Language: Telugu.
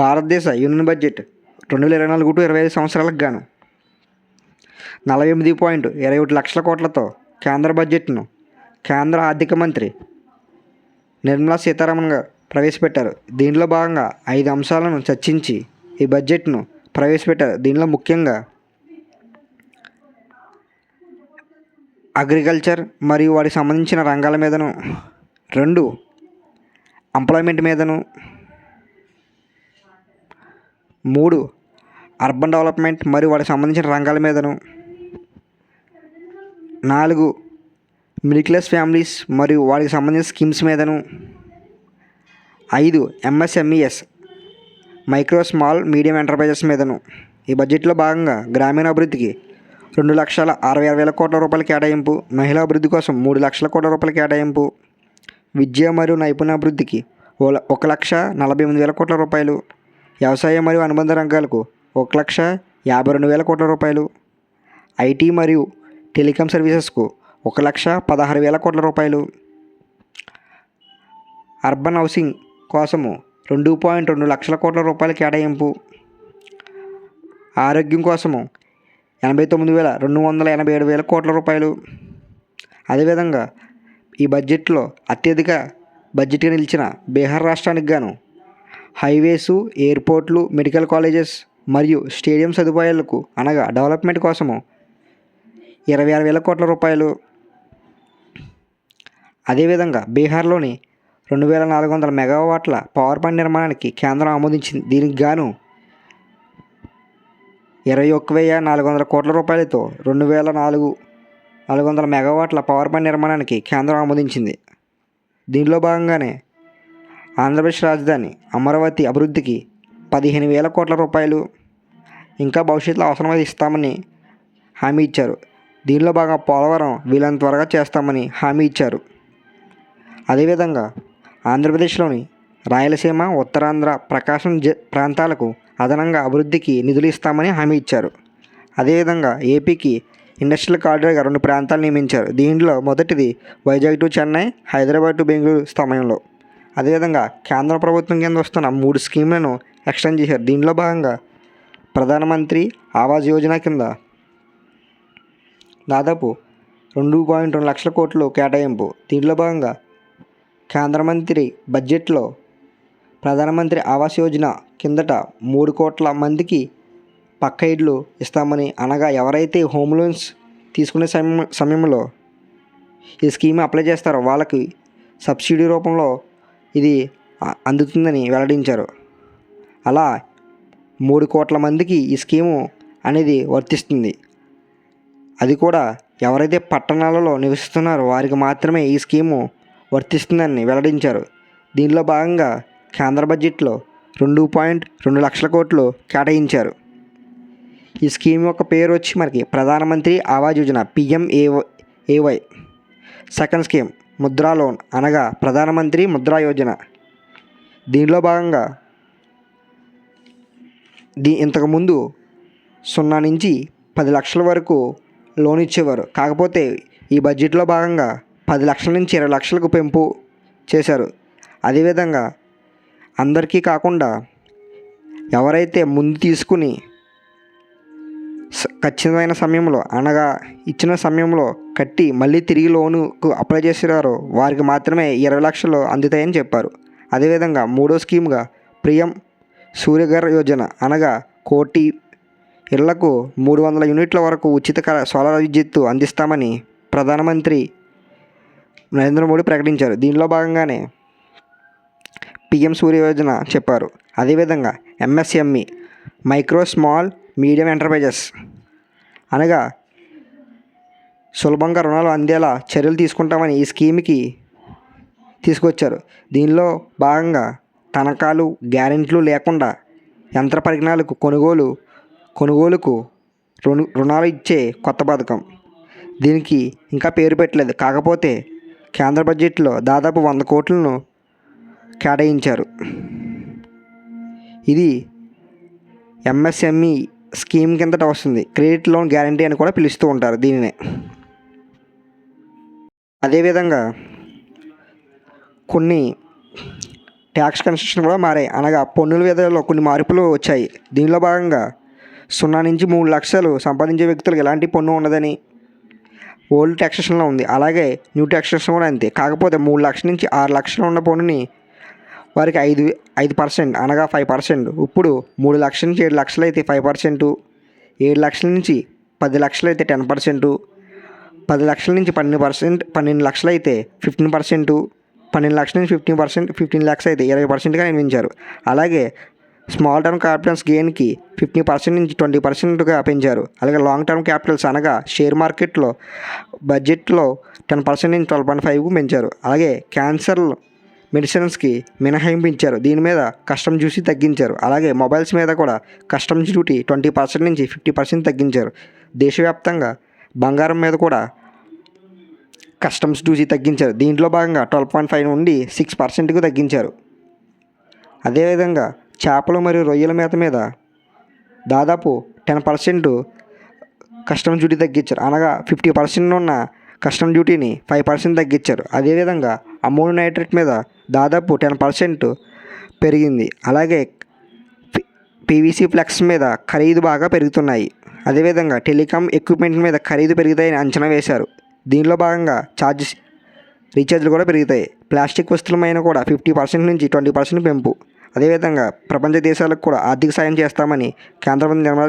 భారతదేశ యూనియన్ బడ్జెట్ రెండు వేల ఇరవై నాలుగు టు ఇరవై ఐదు సంవత్సరాలకు గాను నలభై ఎనిమిది పాయింట్ ఇరవై ఒకటి లక్షల కోట్లతో కేంద్ర బడ్జెట్ను కేంద్ర ఆర్థిక మంత్రి నిర్మలా సీతారామన్ గారు ప్రవేశపెట్టారు. దీనిలో భాగంగా ఐదు అంశాలను చర్చించి ఈ బడ్జెట్ను ప్రవేశపెట్టారు. దీనిలో ముఖ్యంగా అగ్రికల్చర్ మరియు వాటికి సంబంధించిన రంగాల మీదను రెండు ఎంప్లాయ్మెంట్ మీదను మూడు అర్బన్ డెవలప్మెంట్ మరియు వాటికి సంబంధించిన రంగాల మీదను. నాలుగు మిడిల్ క్లాస్ ఫ్యామిలీస్ మరియు వాటికి సంబంధించిన స్కీమ్స్ మీదను. ఐదు MSMEs micro small medium enterprises మీదను. ఈ బడ్జెట్లో భాగంగా గ్రామీణ అభివృద్ధికి రెండు లక్షల అరవై ఆరు వేల కోట్ల రూపాయల కేటాయింపు మహిళా అభివృద్ధి కోసం మూడు లక్షల కోట్ల రూపాయల కేటాయింపు విద్య మరియు నైపుణ్యాభివృద్ధికి ఓ ఒక లక్ష నలభై ఎనిమిది వేల కోట్ల రూపాయలు. వ్యవసాయం మరియు అనుబంధ రంగాలకు ఒక లక్ష యాభై రెండు వేల కోట్ల రూపాయలు. ఐటీ మరియు టెలికాం సర్వీసెస్కు ఒక లక్ష పదహారు వేల కోట్ల రూపాయలు. అర్బన్ హౌసింగ్ కోసము రెండు పాయింట్ రెండు లక్షల కోట్ల రూపాయల కేటాయింపు. ఆరోగ్యం కోసము ఎనభై తొమ్మిది వేల రెండు వందల ఎనభై ఏడు వేల కోట్ల రూపాయలు. అదేవిధంగా ఈ బడ్జెట్లో అత్యధిక బడ్జెట్గా నిలిచిన బీహార్ రాష్ట్రానికి గాను హైవేసు ఎయిర్పోర్ట్లు మెడికల్ కాలేజెస్ మరియు స్టేడియం సదుపాయాలకు అనగా డెవలప్మెంట్ కోసము ఇరవై ఆరు వేల కోట్ల రూపాయలు. అదేవిధంగా బీహార్లోని రెండు వేల నాలుగు వందల మెగావాట్ల పవర్ ప్లాంట్ నిర్మాణానికి కేంద్రం ఆమోదించింది. దీనికి గాను ఇరవై ఒక్క వెయ్యి నాలుగు వందల కోట్ల రూపాయలతో రెండు వేల నాలుగు నాలుగు వందల మెగావాట్ల పవర్ ప్లాంట్ నిర్మాణానికి కేంద్రం ఆమోదించింది. దీనిలో భాగంగానే ఆంధ్రప్రదేశ్ రాజధాని అమరావతి అభివృద్ధికి పదిహేను వేల కోట్ల రూపాయలు. ఇంకా భవిష్యత్తులో అవసరమైతే ఇస్తామని హామీ ఇచ్చారు. దీనిలో భాగంగా పోలవరం వీలంత త్వరగా చేస్తామని హామీ ఇచ్చారు. అదేవిధంగా ఆంధ్రప్రదేశ్లోని రాయలసీమ ఉత్తరాంధ్ర ప్రకాశం జ ప్రాంతాలకు అదనంగా అభివృద్ధికి నిధులు ఇస్తామని హామీ ఇచ్చారు. అదేవిధంగా ఏపీకి ఇండస్ట్రియల్ కారిడార్గా రెండు ప్రాంతాలు నియమించారు. దీనిలో మొదటిది వైజాగ్ టు చెన్నై హైదరాబాద్ టు బెంగళూరు సమయంలో. అదేవిధంగా కేంద్ర ప్రభుత్వం కింద వస్తున్న మూడు స్కీమ్లను ఎక్స్టెండ్ చేశారు. దీనిలో భాగంగా ప్రధానమంత్రి ఆవాస్ యోజన కింద దాదాపు రెండు పాయింట్ రెండు లక్షల కోట్లు కేటాయింపు. దీనిలో భాగంగా కేంద్ర మంత్రి బడ్జెట్లో ప్రధానమంత్రి ఆవాస్ యోజన కిందట మూడు కోట్ల మందికి పక్క ఇళ్ళు ఇస్తామని అనగా ఎవరైతే హోమ్ లోన్స్ తీసుకునే సమయం సమయంలో ఈ స్కీమ్ అప్లై చేస్తారో వాళ్ళకి సబ్సిడీ రూపంలో ఇది అందుతుందని వెల్లడించారు. అలా మూడు కోట్ల మందికి ఈ స్కీము అనేది వర్తిస్తుంది. అది కూడా ఎవరైతే పట్టణాలలో నివసిస్తున్నారో వారికి మాత్రమే ఈ స్కీము వర్తిస్తుందని వెల్లడించారు. దీనిలో భాగంగా కేంద్ర బడ్జెట్లో రెండు పాయింట్ రెండు లక్షల కోట్లు కేటాయించారు. ఈ స్కీమ్ యొక్క పేరు వచ్చి మనకి Pradhan Mantri Awas Yojana PMAY second scheme. Mudra loan అనగా ప్రధానమంత్రి ముద్రా యోజన. దీనిలో భాగంగా దీ ఇంతకుముందు సున్నా నుంచి పది లక్షల వరకు లోన్ ఇచ్చేవారు. కాకపోతే ఈ బడ్జెట్లో భాగంగా పది లక్షల నుంచి ఇరవై లక్షలకు పెంపు చేశారు. అదేవిధంగా అందరికీ కాకుండా ఎవరైతే ముందు తీసుకుని ఖచ్చితమైన సమయంలో అనగా ఇచ్చిన సమయంలో కట్టి మళ్ళీ తిరిగి లోనుకు అప్లై చేసినారో వారికి మాత్రమే ఇరవై లక్షలు అందుతాయని చెప్పారు. అదేవిధంగా మూడో స్కీమ్గా ప్రియం సూర్యఘర్ యోజన అనగా కోటి ఇళ్ళకు మూడు వందల యూనిట్ల వరకు ఉచిత సోలార్ విద్యుత్తు అందిస్తామని ప్రధానమంత్రి నరేంద్ర మోడీ ప్రకటించారు. దీనిలో భాగంగానే పిఎం సూర్య యోజన చెప్పారు. అదేవిధంగా MSME micro small medium enterprises అనగా సులభంగా రుణాలు అందేలా చర్యలు తీసుకుంటామని ఈ స్కీమ్కి తీసుకొచ్చారు. దీనిలో భాగంగా తనఖాలు గ్యారెంటీలు లేకుండా యంత్ర పరిజ్ఞానాలకు కొనుగోలు కొనుగోలుకు రుణ రుణాలు ఇచ్చే కొత్త పథకం. దీనికి ఇంకా పేరు పెట్టలేదు. కాకపోతే కేంద్ర బడ్జెట్లో దాదాపు వంద కోట్లను కేటాయించారు. ఇది ఎంఎస్ఎంఈ స్కీమ్ కిందట వస్తుంది. క్రెడిట్ లోన్ గ్యారంటీ అని కూడా పిలుస్తూ ఉంటారు దీనినే. అదేవిధంగా కొన్ని ట్యాక్స్ కన్స్ట్రక్షన్ కూడా మారాయి. అనగా పన్నుల విధాలలో కొన్ని మార్పులు వచ్చాయి. దీనిలో భాగంగా సున్నా నుంచి మూడు లక్షలు సంపాదించే వ్యక్తులకు ఎలాంటి పన్ను ఉండదని ఓల్డ్ ట్యాక్సేషన్లో ఉంది. అలాగే న్యూ ట్యాక్సేషన్ కూడా అంతే. కాకపోతే మూడు లక్షల నుంచి ఆరు లక్షలు ఉన్న పన్నుని వారికి ఐదు ఐదు పర్సెంట్ అనగా ఫైవ్ పర్సెంట్ ఇప్పుడు మూడు లక్షల నుంచి ఏడు లక్షలు అయితే ఫైవ్ పర్సెంటు ఏడు లక్షల నుంచి పది లక్షలు అయితే టెన్ పర్సెంటు పది లక్షల నుంచి పన్నెండు పర్సెంట్ పన్నెండు లక్షలు అయితే ఫిఫ్టీన్ పర్సెంట్ పన్నెండు లక్షల నుంచి ఫిఫ్టీన్ పర్సెంట్ ఫిఫ్టీన్ ల్యాక్స్ అయితే ఇరవై పర్సెంట్గా నిర్మించారు అలాగే స్మాల్ టర్మ్ క్యాపిటల్స్ గెయిన్కి ఫిఫ్టీ పర్సెంట్ నుంచి ట్వంటీ పర్సెంట్గా పెంచారు. అలాగే లాంగ్ టర్మ్ క్యాపిటల్స్ అనగా షేర్ మార్కెట్లో బడ్జెట్లో టెన్ పర్సెంట్ నుంచి ట్వెల్వ్ పాయింట్ ఫైవ్కు పెంచారు. అలాగే క్యాన్సర్ మెడిసిన్స్కి మినహాయింపించారు దీని మీద కస్టమ్ డ్యూటీ తగ్గించారు. అలాగే మొబైల్స్ మీద కూడా కస్టమ్స్ డ్యూటీ ట్వంటీ పర్సెంట్ నుంచి ఫిఫ్టీ పర్సెంట్ తగ్గించారు. దేశవ్యాప్తంగా బంగారం మీద కూడా కస్టమ్స్ డ్యూటీ తగ్గించారు. దీంట్లో భాగంగా ట్వెల్వ్ పాయింట్ ఫైవ్ నుండి సిక్స్ పర్సెంట్కు తగ్గించారు. అదేవిధంగా చేపలు మరియు రొయ్యల మేత మీద దాదాపు టెన్ పర్సెంట్ కస్టమ్ డ్యూటీ తగ్గించారు. అనగా ఫిఫ్టీ పర్సెంట్ ఉన్న కస్టమ్ డ్యూటీని ఫైవ్ పర్సెంట్ తగ్గించారు. అదేవిధంగా అమోనియం నైట్రేట్ మీద దాదాపు టెన్ పర్సెంట్ పెరిగింది. అలాగే పీవీసీ ఫ్లెక్స్ మీద ఖరీదు బాగా పెరుగుతున్నాయి. అదేవిధంగా టెలికాం ఎక్విప్మెంట్ మీద ఖరీదు పెరుగుతాయని అంచనా వేశారు. దీనిలో భాగంగా ఛార్జెస్ రీఛార్జ్లు కూడా పెరుగుతాయి. ప్లాస్టిక్ వస్తువులమైన కూడా ఫిఫ్టీ పర్సెంట్ నుంచి ట్వంటీ పర్సెంట్ పెంపు. అదేవిధంగా ప్రపంచ దేశాలకు కూడా ఆర్థిక సాయం చేస్తామని కేంద్ర మంత్రి నిర్మలా